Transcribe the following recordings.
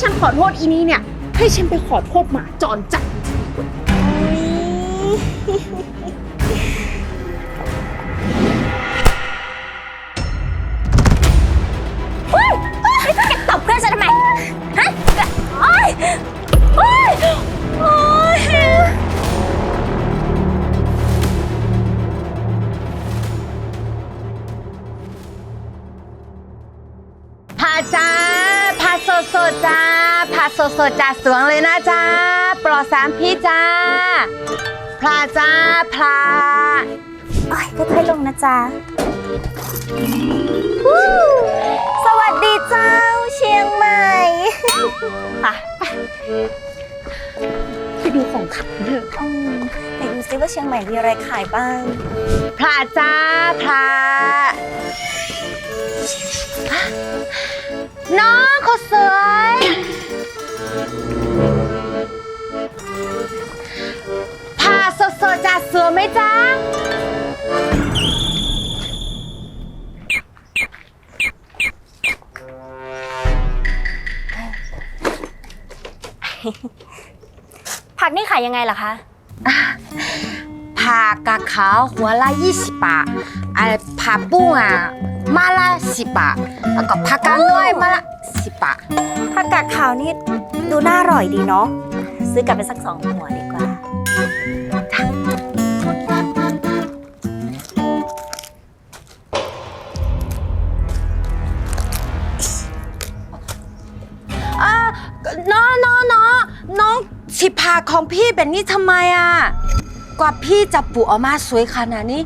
ฉันขอโทษอีนี้เนี่ย ให้ฉันไปขอโทษหมาจรจัดจริงๆดีกว่า เฮ้ยเฮ้ยแกตบเพื่อนฉันทำไม ฮะโอ๊ย สดสดๆจากสวนเลยนะจ้าปลอดสารพิษจ้าพลาจ้าพลาโอ๊ยค่อยๆลงนะจ๊ะวู้สวัสดีเจ้าเชียงใหม่ค่ะไปดูของขังเถอะอืมไหนดูซิว่าเชียงใหม่มีอะไรขายบ้างพลาจ้าพลาน้องคนสวย มจ้าผักนี่ขายยังไงล่ะคะ ผักกาดขาวหัวละ20บาทไอ้ผักบุ้งอะมาละ10บาทแล้วก็ผักกาดน้อยมาละ10บาทผักกาดขาวนี่ดูน่าอร่อยดีเนาะ ซื้อกลับไปสักสองหัวดีกว่าอ่า สิพาของพี่แบบนี้ทำไมอะ กว่าพี่จะปลูกออกมาสวยขนาดนี้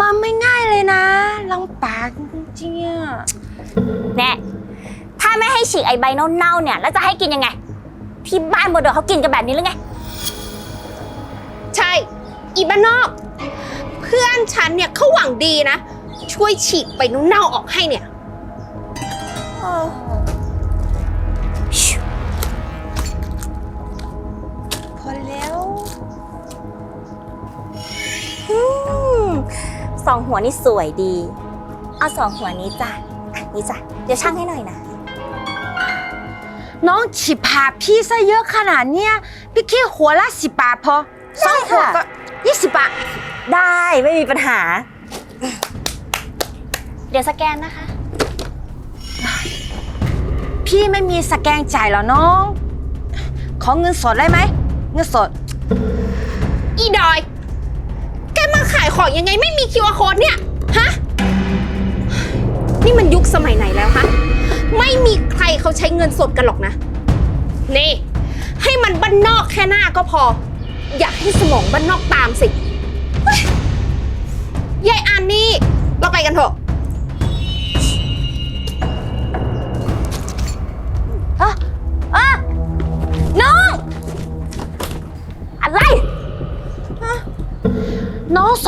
มันไม่ง่ายเลยนะลำบากจริงๆอะแน่ถ้าไม่ให้ฉีกไอใบเน่าๆเนี่ย แล้วจะให้กินยังไง ที่บ้านโบเดอเขากินกันแบบนี้หรือไง ใช่ อีบ้านนอก เพื่อนฉันเนี่ยเขาหวังดีนะ ช่วยฉีกไปนุ่นเน่าออกให้เนี่ยพ องหัวนี่สวยดี เอาสองหัวนี้จ้ะอะนี่จ้ะเดี๋ยวช่างให้หน่อยนะ น้องฉีพาพี่ซะเยอะขนาดเนี้ยพี่แค่หัวละสิบบาทพอสองหัวก็ยี่สิบบาท ได้ไม่มีปัญหา เดี๋ยวสแกนนะคะ พี่ไม่มีสแกนจ่ายเหรอน้อง ขอเงินสดได้ไหม เงินสด อีดอยแกมาขายของยังไงไม่มี QR code เนี่ย ฮะ นี่มันยุคสมัยไหนแล้วฮะ ไม่มีใครเขาใช้เงินสดกันหรอกนะ นี่ ให้มันบ้านนอกแค่หน้าก็พอ อยากให้สมองบ้านนอกตามสิเฮ้ยยายอันนี่ เราไปกันเถอะ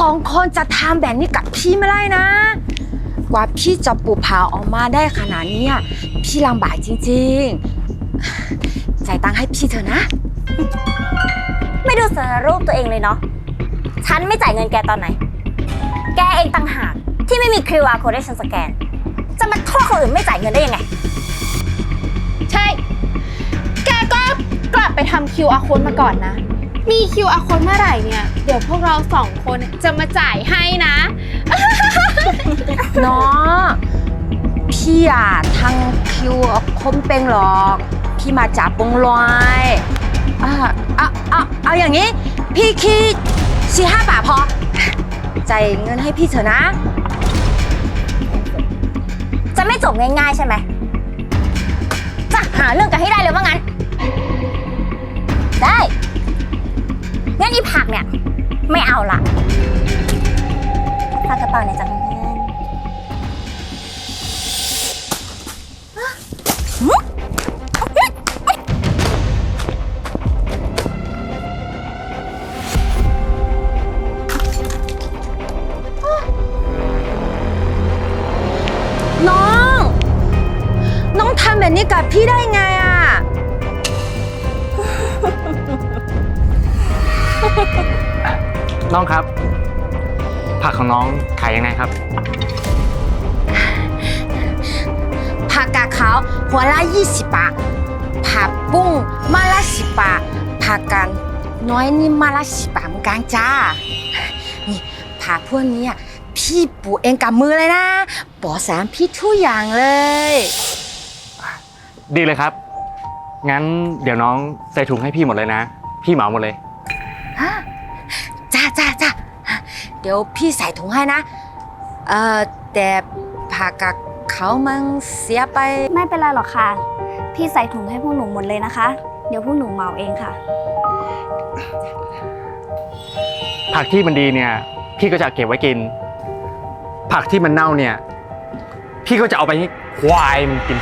องสองคนจะทำแบบนี้กับพี่ไม่ได้นะ กว่าพี่จะปลูกผาออกมาได้ขนาดนี้พี่ลำบากจริงๆ จ่ายตังค์ให้พี่เถอะนะ ไม่ดูสารรูปตัวเองเลยเนาะ ฉันไม่จ่ายเงินแกตอนไหน แกเองต่างหากที่ไม่มี QR code ให้ฉันสแกน จะมาโทษคนอื่นไม่จ่ายเงินได้ยังไง ใช่ แกก็กลับไปทำ QR code มาก่อนนะ มี QR code เมื่อไหร่เนี่ย เดี๋ยวพวกเราสองคนจะมาจ่ายให้นะ เนาะพี่อะทางคิวคมเป็นหรอกพี่มาจากปงลอยอ่าเอาเอาเอาอย่างนี้ พี่คิดสี่ห้าบาทพอจ่ายเงินให้พี่เถอะนะ จะไม่จบง่ายๆใช่ไหมจะหาเรื่องกันให้ได้เลยว่างั้น ได้ งั้นอีผักเนี่ย ไม่เอาละฝากกระเป๋าหน่อยจ้ะเพื่อนน้อง น้องทำแบบนี้กับพี่ได้ไง น้องครับ ผักของน้องขายยังไงครับ ผักกาดขาวหัวละ20บาทผัปุ้งมาละสิบบาทผักกันน้อยนี่มาละสิบบาทเหมือนกันจ้า นี่ผักพวกนี้อะพี่ปลูกเองกับมือเลยนะปลอดสารพิษทุกอย่างเลย ดีเลยครับ งั้นเดี๋ยวน้องใส่ถุงให้พี่หมดเลยนะ พี่เหมาหมดเลย ฮะจ้าจ้าจ้า เดี๋ยวพี่ใส่ถุงให้นะ เอ่อ แต่ผักกับเขามันเสียไป ไม่เป็นไรหรอกค่ะ พี่ใส่ถุงให้พวกหนูหมดเลยนะคะ เดี๋ยวพวกหนูเหมาเองค่ะ ผักที่มันดีเนี่ย พี่ก็จะเก็บไว้กิน ผักที่มันเน่าเนี่ย พี่ก็จะเอาไปให้ควายมันกิน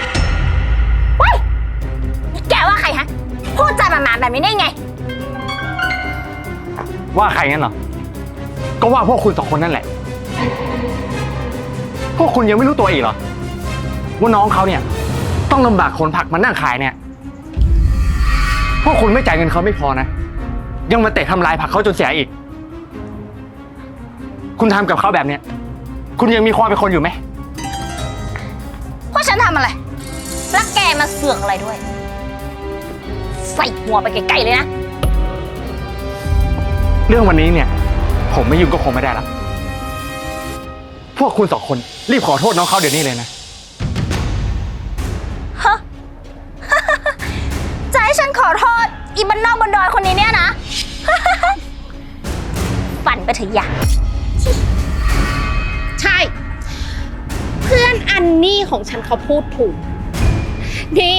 นี่แกว่าใครฮะ พูดจาหมาๆแบบนี้ได้ไง ว่าใครงั้นเหรอ ก็ว่าพวกคุณสองคนนั่นแหละ พวกคุณยังไม่รู้ตัวอีกเหรอ ว่าน้องเขาเนี่ย ต้องลำบากขนผักมานั่งขายเนี่ย พวกคุณไม่จ่ายเงินเขาไม่พอนะ ยังมาเตะทำลายผักเขาจนเสียอีก คุณทำกับเขาแบบเนี้ย คุณยังมีความเป็นคนอยู่ไหมว่าฉันทำอะไร แล้วแกมาเสือกอะไรด้วย ใส่หัวไปไกลๆเลยนะ เรื่องวันนี้เนี่ย ผมไม่ยุ่งก็คงไม่ได้ละ พวกคุณสองคนรีบขอโทษน้องเขาเดี๋ยวนี้เลยนะจะให้ฉันขอโทษอีบันนอกบนดอยคนนี้เนี่ยนะ ฝันไปเถอะอย่าใช่ เพื่อนอันนี่ของฉันเขาพูดถูก นี่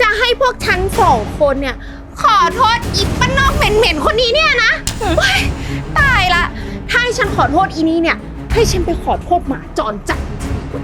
จะให้พวกฉันสองคนเนี่ย ขอโทษอีป้านอกเหม็นๆคนนี้เนี่ยนะเฮ้ยตายละ ถ้าให้ฉันขอโทษอีนี้เนี่ย ให้ฉันไปขอโทษหมาจรจัดดีกว่า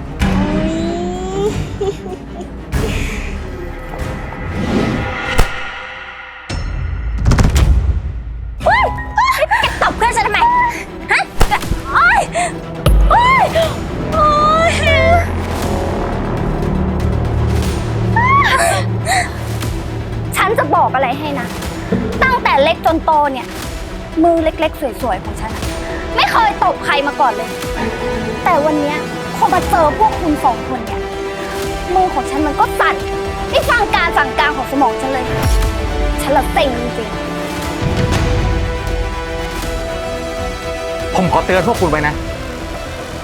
โตเนี่ย มือเล็กๆ สวยๆ ของฉันอะไม่เคยตบใครมาก่อนเลย แต่วันเนี้ยพอมาเจอพวกคุณสองคนเนี่ย มือของฉันมันก็สั่นไม่ฟังการสั่งการของสมองฉันเลย ฉันละเซ็งจริงๆ ผมขอเตือนพวกคุณไว้นะ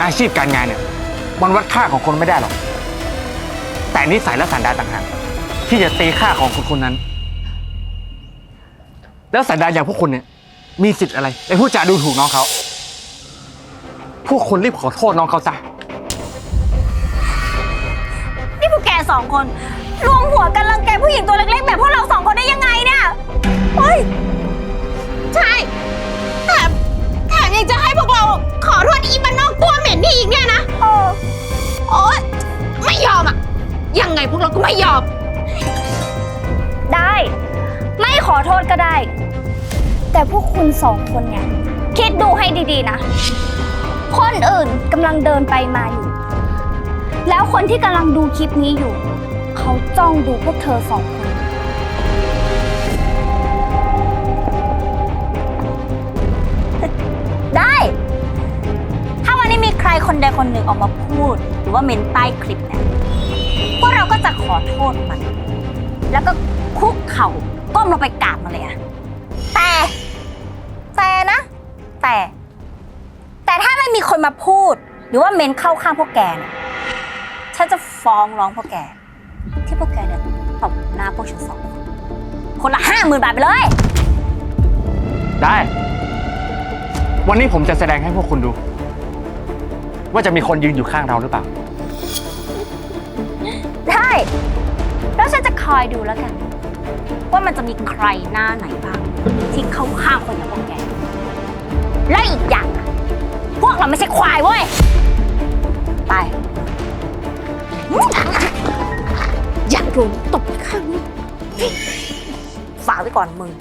อาชีพการงานเนี่ยมันวัดค่าของคนไม่ได้หรอก แต่นิสัยและสันดานต่างหากที่จะตีค่าของคนคนนั้น แล้วสันดานอย่างพวกคุณเนี่ย มีสิทธิ์อะไรไปพูดจาดูถูกน้องเขา พวกคุณรีบขอโทษน้องเขาซะ นี่พวกแกสองคน รวมหัวกันรังแกผู้หญิงตัวเล็กๆ แบบพวกเราสองคนได้ยังไงเนี่ยโอ้ย ใช่แต่แถมยังจะให้พวกเราขอโทษอีบ้านนอกตัวเหม็นนี่อีกเนี่ยนะเออโอ๊ยไม่ยอมอะยังไงพวกเราก็ไม่ยอม ขอโทษก็ได้ แต่พวกคุณสองคนเนี่ย คิดดูให้ดีๆนะ คนอื่นกำลังเดินไปมาอยู่ แล้วคนที่กำลังดูคลิปนี้อยู่ เขาจ้องดูพวกเธอสองคน ได้ ถ้าวันนี้มีใครคนใดคนหนึ่งออกมาพูด หรือว่าเมนใต้คลิปเนี่ย พวกเราก็จะขอโทษมัน แล้วก็คุกเข่า ก้มลงไปกราบมันเลยอะแต่ แต่นะ แต่ แต่ถ้าไม่มีคนมาพูด หรือว่าเมนเข้าข้างพวกแกเนี่ยฉันจะฟ้องร้องพวกแก ที่พวกแกเนี่ยตบหน้าพวกฉันสองคนคนละห้าหมื่นบาทไปเลย ได้ วันนี้ผมจะแสดงให้พวกคุณดู ว่าจะมีคนยืนอยู่ข้างเราหรือเปล่า ได้ แล้วฉันจะคอยดูแล้วกัน ว่ามันจะมีใครหน้าไหนบ้าง ที่เข้าข้างคนอย่างพวกแก และอีกอย่างนะพวกเราไม่ใช่ควายเว้ย ไป อยากโดนตบข้างนี้ฝากไว้ก่อนมึง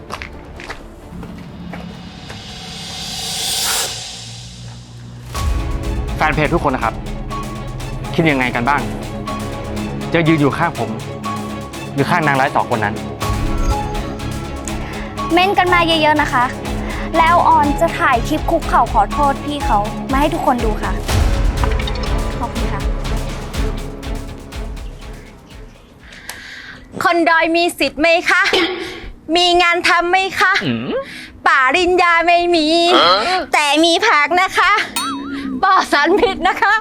แฟนเพจทุกคนนะครับ คิดยังไงกันบ้าง จะยืนอยู่ข้างผม หรือข้างนางร้ายสองคนนั้น เม้นกันมาเยอะๆนะคะ แล้วออนจะถ่ายคลิปคุกเข่าขอโทษพี่เขามาให้ทุกคนดูค่ะ ขอบคุณค่ะขคนดอยมีสิทธิ์ไหมคะ มีงานทำไหมคะ ป่าริญญาไม่มี แต่มีผักนะคะปลอดสารพิษนะคะ